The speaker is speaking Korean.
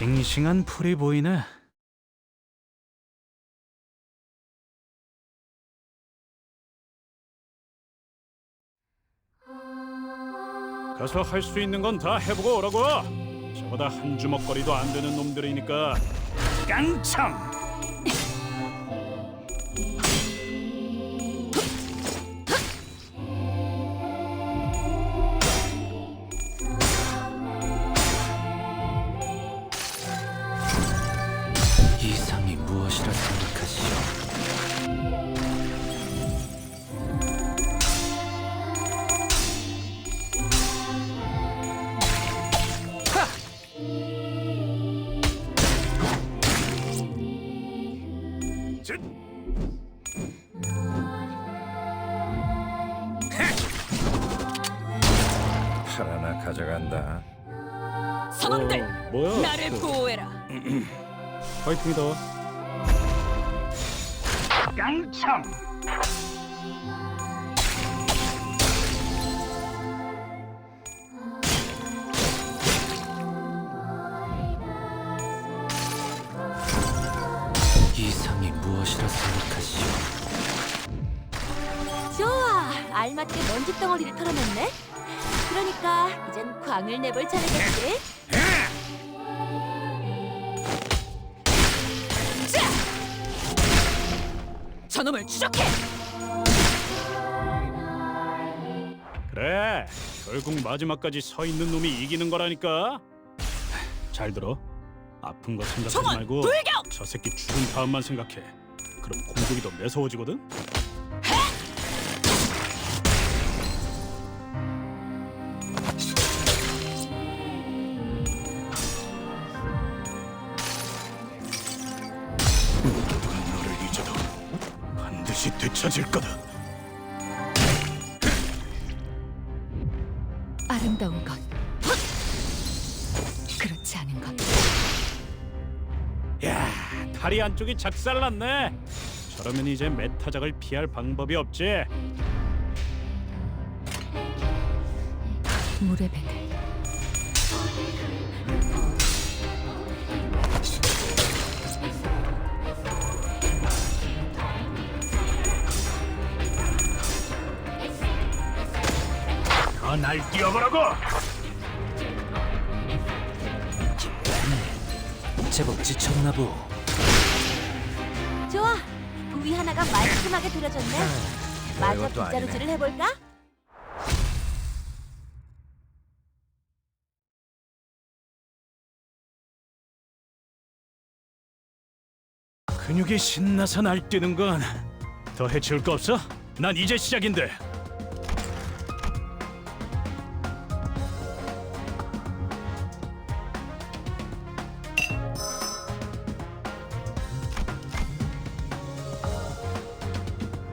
싱싱한 풀이 보이네. 가서 할 수 있는 건 다 해보고 오라고. 저보다 한 주먹거리도 안 되는 놈들이니까 깡총. 무엇이라 생각하시오? 팔 하나 가져간다. 선원들 어, 뭐야? 나를 보호해라. 파이팅이다. 깡총. 이상이 무엇이라 생각하시오? 좋아, 알맞게 먼지 덩어리를 털어냈네. 그러니까 이젠 광을 내볼 차례겠지. 저놈을 추적해. 그래. 결국 마지막까지 서 있는 놈이 이기는 거라니까. 잘 들어. 아픈 거 생각하지 말고 돌격! 저 새끼 죽은 다음만 생각해. 그럼 공격이 더 매서워지거든. 반드시 되찾을 거다. 아름다운 것. 그렇지 않은 것. 야, 다리 안쪽이 작살났네. 저러면 이제 메타작을 피할 방법이 없지. 물의 배들. 더날 뛰어보라고. 제법 지쳤나 보. 좋아. 부위 하나가 말끔하게 들어졌네. 마저 별것도 아니네. 빗자루질을 해볼까? 근육이 신나서 날뛰는 건 더 해치울 거 없어? 난 이제 시작인데.